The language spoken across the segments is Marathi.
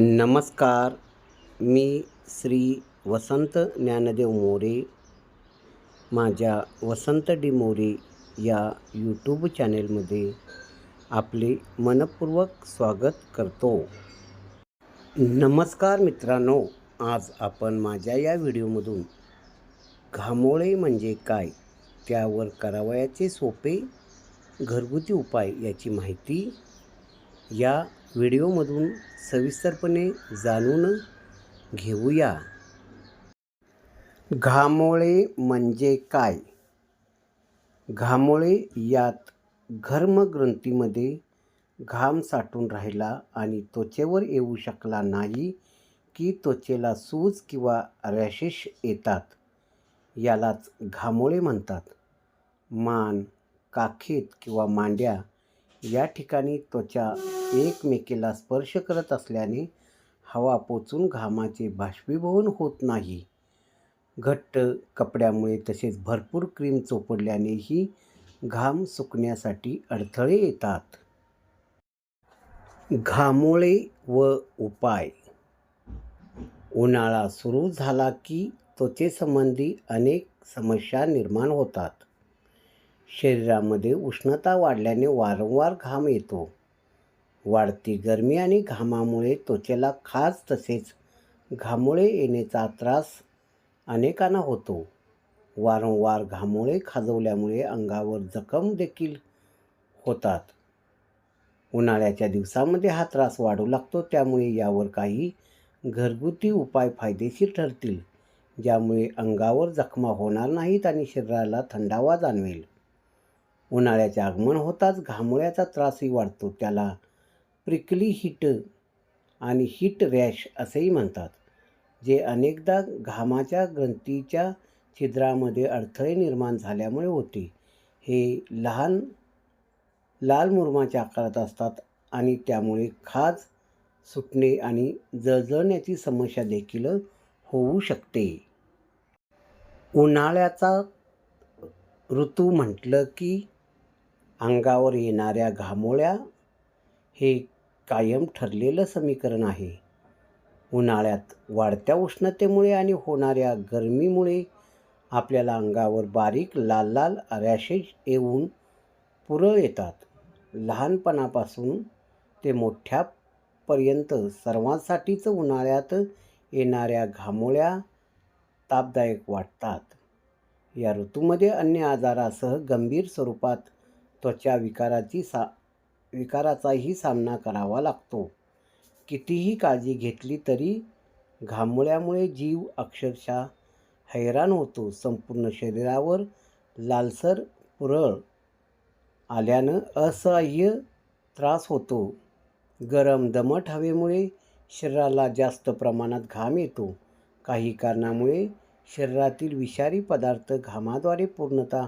नमस्कार मी श्री वसंत ज्ञानदेव मोरे माझ्या वसंत डी मोरे या यूट्यूब चॅनेलमध्ये आपले मनपूर्वक स्वागत करतो. नमस्कार मित्रांनो आज आपण माझ्या या व्हिडिओमधून घामोळे म्हणजे काय त्यावर करावयाचे सोपे घरगुती उपाय याची माहिती या व्हिडिओमधून सविस्तरपणे जाणून घेऊया. घामोळे म्हणजे काय? घामोळे यात घर्मग्रंथीमध्ये घाम साठून राहिला आणि त्वचेवर येऊ शकला नाही की त्वचेला सूज किंवा रॅशेस येतात. यालाच घामोळे म्हणतात. मान काखेत किंवा मांड्या या ठिकाणी त्वचा एकमेकीला स्पर्श करत असल्याने हवा पोचून घामाचे बाष्पीभवन होत नाही. घट्ट कपड्यामुळे तसेच भरपूर क्रीम चोपडल्यानेही घाम सुकण्यासाठी अडथळे येतात. घामोळे व उपाय. उन्हाळा सुरू झाला की त्वचेसंबंधी अनेक समस्या निर्माण होतात. शरीरामध्ये उष्णता वाढल्याने वारंवार घाम येतो. वाढती गरमी आणि घामामुळे त्वचेला खाज तसेच घामोळे येण्याचा त्रास अनेकांना होतो. वारंवार घामोळे खाजवल्यामुळे अंगावर जखम देखील होतात. उन्हाळ्याच्या दिवसामध्ये हा त्रास वाढू लागतो त्यामुळे यावर काही घरगुती उपाय फायदेशीर ठरतील ज्यामुळे अंगावर जखमा होणार नाहीत आणि शरीराला थंडावा जाणवेल. उन्हाळ्याचे आगमन होताच घामोळ्याचा त्रासही वाढतो. त्याला प्रिकली हिट आणि हिट रॅश असेही म्हणतात जे अनेकदा घामाच्या ग्रंथीच्या छिद्रामध्ये अडथळे निर्माण झाल्यामुळे होते. हे लहान लाल मुरमाच्या आकारात असतात आणि त्यामुळे खाज सुटणे आणि जळजळण्याची समस्या देखील होऊ शकते. उन्हाळ्याचा ऋतू म्हटलं की अंगावर येणाऱ्या घामोळ्या हे कायम ठरलेलं समीकरण आहे. उन्हाळ्यात वाढत्या उष्णतेमुळे आणि होणाऱ्या गरमीमुळे आपल्याला अंगावर बारीक लाल लाल रॅशेज येऊन पुरळ येतात. लहानपणापासून ते मोठ्यापर्यंत सर्वांसाठीच उन्हाळ्यात येणाऱ्या घामोळ्या तापदायक वाटतात. या ऋतूमध्ये अन्य आजारासह गंभीर स्वरूपात त्वचा विकाराची सा विकाराचाही सामना करावा लागतो. कितीही काळजी घेतली तरी घामोळ्यामुळे जीव अक्षरशः हैराण होतो. संपूर्ण शरीरावर लालसर पुरळ आल्यानं असह्य त्रास होतो. गरम दमट हवेमुळे शरीराला जास्त प्रमाणात घाम येतो. काही कारणामुळे शरीरातील विषारी पदार्थ घामाद्वारे पूर्णतः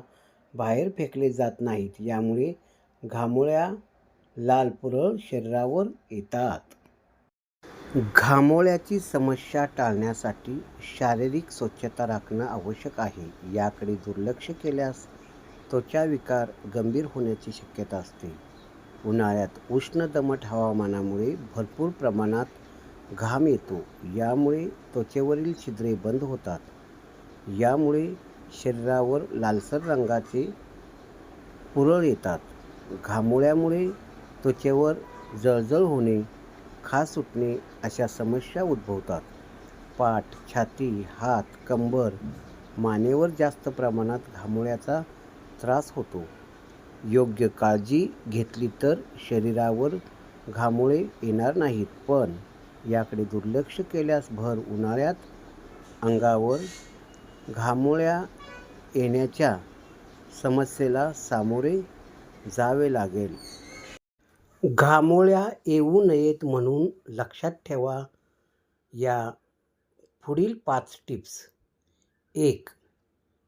बाहेर फेकले जात नाहीत. यामुळे घामोळ्या लाल पुरळ शरीरावर येतात. घामोळ्याची समस्या टाळण्यासाठी शारीरिक स्वच्छता राखणं आवश्यक आहे. याकडे दुर्लक्ष केल्यास त्वचा विकार गंभीर होण्याची शक्यता असते. उन्हाळ्यात उष्ण दमट हवामानामुळे भरपूर प्रमाणात घाम येतो. यामुळे त्वचेवरील छिद्रे बंद होतात. यामुळे शरीरावर लालसर रंगाचे पुरळ येतात. घामोळ्यामुळे त्वचेवर जळजळ होणे खास सुटणे अशा समस्या उद्भवतात. पाठ छाती हात कंबर मानेवर जास्त प्रमाणात घामोळ्याचा त्रास होतो. योग्य काळजी घेतली तर शरीरावर घामोळे येणार नाहीत पण याकडे दुर्लक्ष केल्यास भर उन्हाळ्यात अंगावर घामोळ्या येण्याच्या समस्येला सामोरे जावे लागेल. घामोळ्या येऊ नयेत म्हणून लक्षात ठेवा या पुढील पाच टिप्स. एक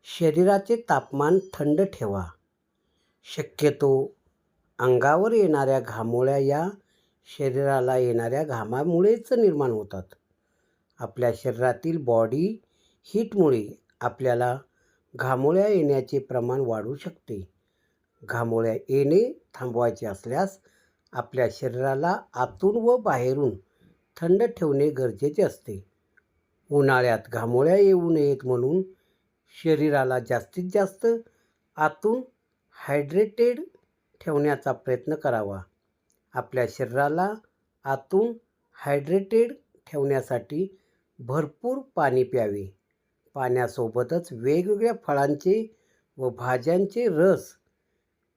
शरीराचे तापमान थंड ठेवा. शक्यतो अंगावर येणाऱ्या घामोळ्या या शरीराला येणाऱ्या घामामुळेच निर्माण होतात. आपल्या शरीरातील बॉडी हीटमुळे आपल्याला घामोळ्या येण्याचे प्रमाण वाढू शकते. घामोळ्या येणे थांबवायचे असल्यास आपल्या शरीराला आतून व बाहेरून थंड ठेवणे गरजेचे असते. उन्हाळ्यात घामोळ्या येऊ नयेत म्हणून शरीराला जास्तीत जास्त आतून हायड्रेटेड ठेवण्याचा प्रयत्न करावा. आपल्या शरीराला आतून हायड्रेटेड ठेवण्यासाठी भरपूर पाणी प्यावे. पाण्यासोबतच वेगवेगळ्या फळांचे व भाज्यांचे रस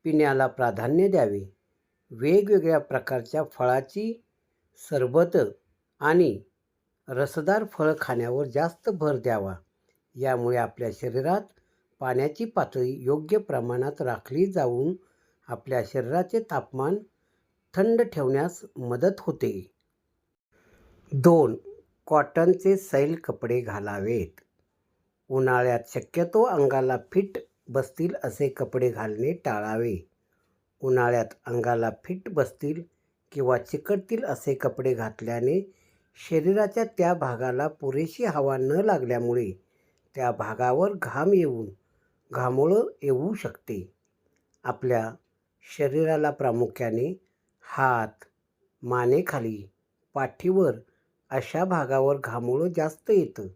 पिण्याला प्राधान्य द्यावे. वेगवेगळ्या प्रकारच्या फळाची सरबत आणि रसदार फळं खाण्यावर जास्त भर द्यावा. यामुळे आपल्या शरीरात पाण्याची पातळी योग्य प्रमाणात राखली जाऊन आपल्या शरीराचे तापमान थंड ठेवण्यास मदत होते. दोन कॉटनचे सैल कपडे घालावेत. उन्हाळ्यात शक्यतो अंगाला फिट बसतील असे कपडे घालणे टाळावे. उन्हाळ्यात अंगाला फिट बसतील किंवा चिकटतील असे कपडे घातल्याने शरीराच्या त्या भागाला पुरेशी हवा न लागल्यामुळे त्या भागावर घाम येऊन घामोळं येऊ शकते. आपल्या शरीराला प्रामुख्याने हात मानेखाली पाठीवर अशा भागावर घामोळं जास्त येतं.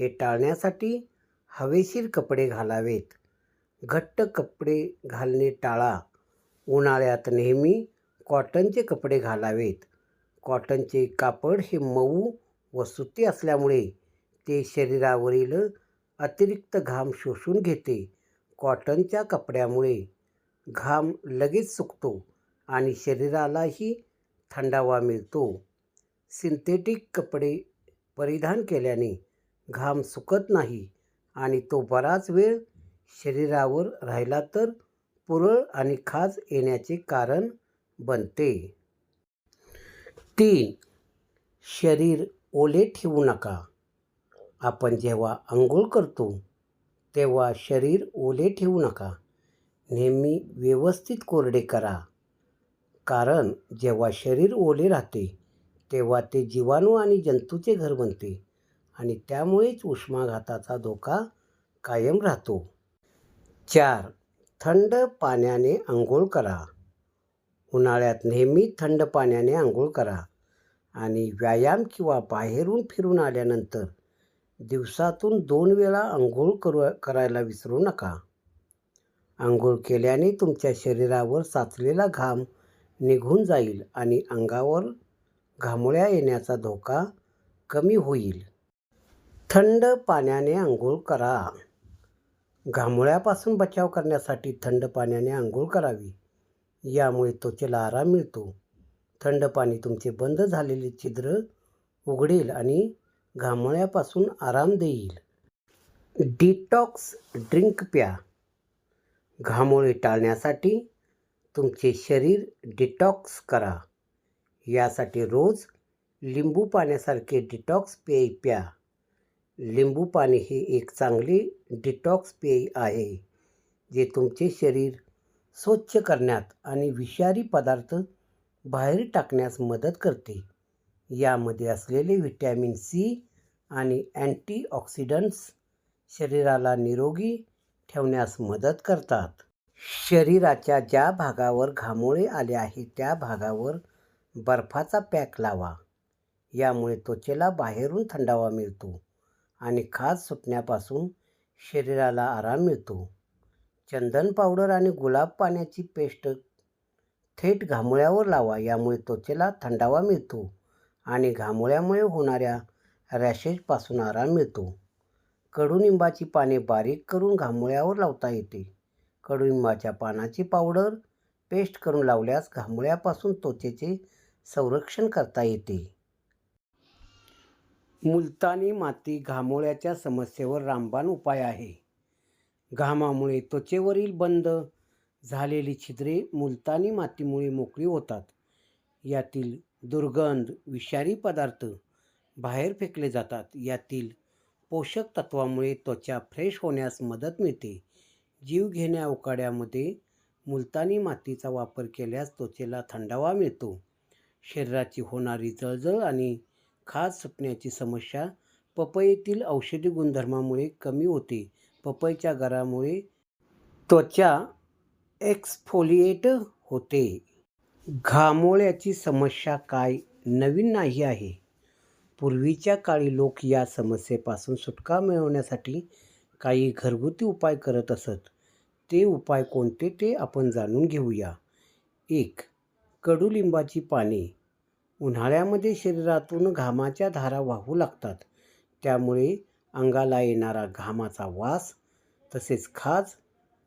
हे टाळण्यासाठी हवेशीर कपडे घालावेत. घट्ट कपडे घालणे टाळा. उन्हाळ्यात नेहमी कॉटनचे कपडे घालावेत. कॉटनचे कापड हे मऊ व सुती असल्यामुळे ते शरीरावरील अतिरिक्त घाम शोषून घेते. कॉटनच्या कपड्यामुळे घाम लगेच सुकतो आणि शरीरालाही थंडावा मिळतो. सिंथेटिक कपडे परिधान केल्याने घाम सुकत नाही आणि तो बराच वेळ शरीरावर राहिला तर पुरळ आणि खाज येण्याचे कारण बनते. तीन शरीर ओले ठेवू नका. आपण जेव्हा आंघोळ करतो तेव्हा शरीर ओले ठेवू नका. नेहमी व्यवस्थित कोरडे करा. कारण जेव्हा शरीर ओले राहते तेव्हा ते जीवाणू आणि जंतूचे घर बनते. आणि त्यामुळेच उष्माघाताचा धोका कायम राहतो. चार थंड पाण्याने आंघोळ करा. उन्हाळ्यात नेहमी थंड पाण्याने आंघोळ करा आणि व्यायाम किंवा बाहेरून फिरून आल्यानंतर दिवसातून दोन वेळा आंघोळ करू करायला विसरू नका. आंघोळ केल्याने तुमच्या शरीरावर साचलेला घाम निघून जाईल आणि अंगावर घामोळ्या येण्याचा धोका कमी होईल. थंड पाण्याने आंघोळ करा. घामोळ्यापासून बचाव करण्यासाठी थंड पाण्याने आंघोळ करावी. यामुळे त्वचेला आराम मिळतो. थंड पाणी तुमचे बंद झालेले छिद्र उघडेल आणि घामोळ्यापासून आराम देईल. डिटॉक्स ड्रिंक प्या. घामोळे टाळण्यासाठी तुमचे शरीर डिटॉक्स करा. यासाठी रोज लिंबू पाण्यासारखे डिटॉक्स पेय प्या. लिंबू पाणी हे एक चांगले डिटॉक्स पेय आहे जे तुमचे शरीर स्वच्छ करण्यात आणि विषारी पदार्थ बाहेर टाकण्यास मदत करते. यामध्ये असलेले व्हिटॅमिन सी आणि अँटीऑक्सिडंट्स शरीराला निरोगी ठेवण्यास मदत करतात. शरीराच्या ज्या भागावर घामोळे आले आहे त्या भागावर बर्फाचा पॅक लावा. यामुळे त्वचेला बाहेरून थंडावा मिळतो. आणि खाज सुटण्यापासून शरीराला आराम मिळतो. चंदन पावडर आणि गुलाब पाण्याची पेस्ट थेट घामोळ्यावर लावा यामुळे त्वचेला थंडावा मिळतो आणि घामोळ्यामुळे होणाऱ्या रॅशेजपासून आराम मिळतो. कडुनिंबाची पाने बारीक करून घामोळ्यावर लावता येते. कडुनिंबाच्या पानाची पावडर पेस्ट करून लावल्यास घामोळ्यापासून त्वचेचे संरक्षण करता येते. मुलतानी माती घामोळ्याच्या समस्येवर रामबाण उपाय आहे. घामामुळे त्वचेवरील बंद झालेली छिद्रे मुलतानी मातीमुळे मोकळी होतात. यातील दुर्गंध विषारी पदार्थ बाहेर फेकले जातात. यातील पोषक तत्वामुळे त्वचा फ्रेश होण्यास मदत मिळते. जीवघेण्या उकाड्यामध्ये मुलतानी मातीचा वापर केल्यास त्वचेला थंडावा मिळतो. शरीराची होणारी जळजळ आणि खाज सुटण्याची समस्या पपईतील औषधी गुणधर्मामुळे कमी होते. पपईच्या गरामुळे त्वचा एक्सफोलिएट होते. घामोळ्याची समस्या काय नवीन नाही आहे. पूर्वीच्या काळी लोक या समस्येपासून सुटका मिळवण्यासाठी काही घरगुती उपाय करत असत. ते उपाय कोणते ते आपण जाणून घेऊया. एक कडुलिंबाची पाने. उन्हाळ्यामध्ये शरीरातून घामाच्या धारा वाहू लागतात. त्यामुळे अंगाला येणारा घामाचा वास तसेच खाज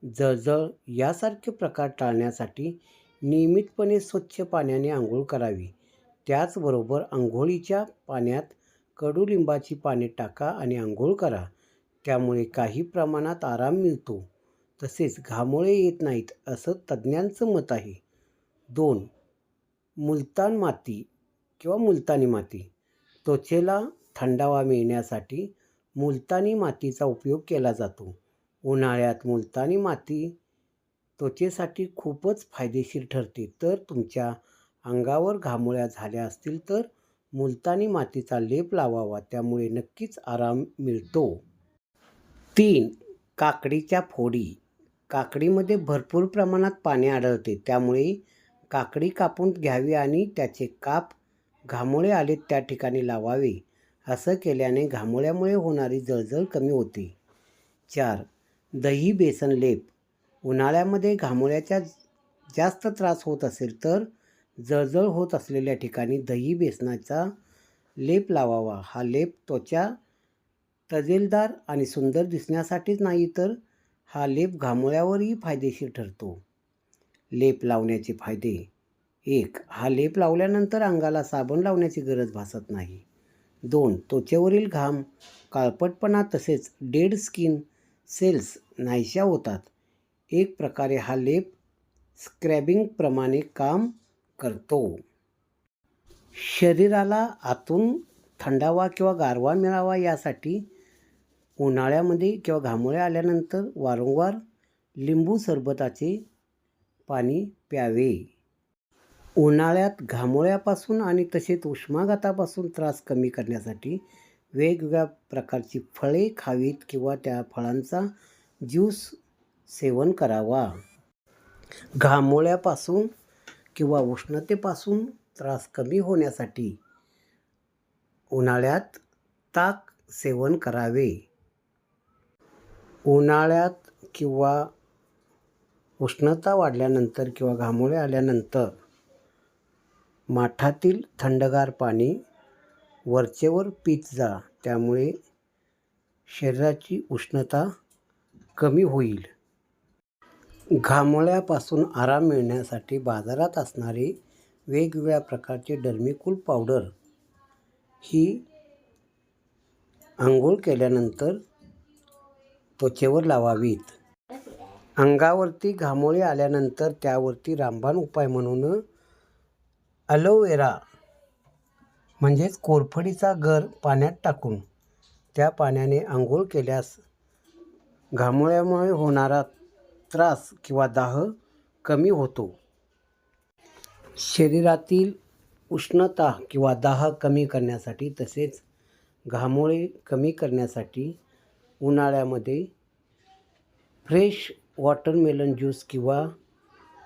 जळजळ यासारखे प्रकार टाळण्यासाठी नियमितपणे स्वच्छ पाण्याने आंघोळ करावी. त्याचबरोबर आंघोळीच्या पाण्यात कडुलिंबाची पाने टाका आणि आंघोळ करा. त्यामुळे काही प्रमाणात आराम मिळतो तसेच घामोळे येत नाहीत असं तज्ज्ञांचं मत आहे. दोन मुलतान माती किंवा मुलतानी माती. त्वचेला थंडावा मिळण्यासाठी मुलतानी मातीचा उपयोग केला जातो. उन्हाळ्यात मुलतानी माती त्वचेसाठी खूपच फायदेशीर ठरते. तर तुमच्या अंगावर घामोळ्या झाल्या असतील तर मुलतानी मातीचा लेप लावावा. त्यामुळे नक्कीच आराम मिळतो. तीन काकडीच्या फोडी. काकडीमध्ये भरपूर प्रमाणात पाणी आढळते. त्यामुळे काकडी कापून घ्यावी आणि त्याचे काप घामोळे आलेत त्या ठिकाणी लावावे. असं केल्याने घामोळ्यामुळे होणारी जळजळ कमी होते. चार. दही बेसन लेप. उन्हाळ्यामध्ये घामोळ्याच्या जास्त त्रास होत असेल तर जळजळ होत असलेल्या ठिकाणी दही बेसनाचा लेप लावावा. हा लेप त्वचा तजेलदार आणि सुंदर दिसण्यासाठीच नाही तर हा लेप घामोळ्यावरही फायदेशीर ठरतो. लेप लावण्याचे फायदे. एक हा लेप लावल्यानंतर अंगाला साबण लावण्याची गरज भासत नाही. दोन त्वचेवरील घाम काळपटपणा तसेच डेड स्किन सेल्स नाहीशा होतात. एक प्रकारे हा लेप स्क्रॅबिंगप्रमाणे काम करतो. शरीराला आतून थंडावा किंवा गारवा मिळावा यासाठी उन्हाळ्यामध्ये किंवा घामोळे आल्यानंतर वारंवार लिंबू सरबताचे पाणी प्यावे. उन्हाळ्यात घामोळ्यापासून आणि तसेच उष्माघातापासून त्रास कमी करण्यासाठी वेगवेगळ्या प्रकारची फळे खावीत किंवा त्या फळांचा ज्यूस सेवन करावा. घामोळ्यापासून किंवा उष्णतेपासून त्रास कमी होण्यासाठी उन्हाळ्यात ताक सेवन करावे. उन्हाळ्यात किंवा उष्णता वाढल्यानंतर किंवा घामोळे आल्यानंतर माठातील थंडगार पाणी वरचेवर पीत जा त्यामुळे शरीराची उष्णता कमी होईल. घामोळ्यापासून आराम मिळण्यासाठी बाजारात असणारे वेगवेगळ्या प्रकारचे डर्मिकूल पावडर ही आंघोळ केल्यानंतर त्वचेवर लावावीत. अंगावरती घामोळे आल्यानंतर त्यावरती रामबाण उपाय म्हणून अलोवेरा म्हणजेच कोरफडीचा गर पाण्यात टाकून त्या पाण्याने आंघोळ केल्यास घामोळ्यामुळे होणारा त्रास किंवा दाह कमी होतो. शरीरातील उष्णता किंवा दाह कमी करण्यासाठी तसेच घामोळे कमी करण्यासाठी उन्हाळ्यामध्ये फ्रेश वॉटरमेलन ज्यूस किंवा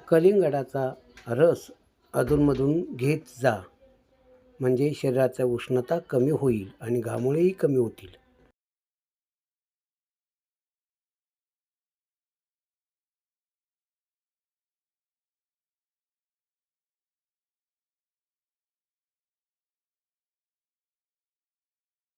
कलिंगडाचा रस अधूनमधून घेत जा. म्हणजे शरीराचा उष्णता कमी होईल आणि घामोळेही कमी होतील.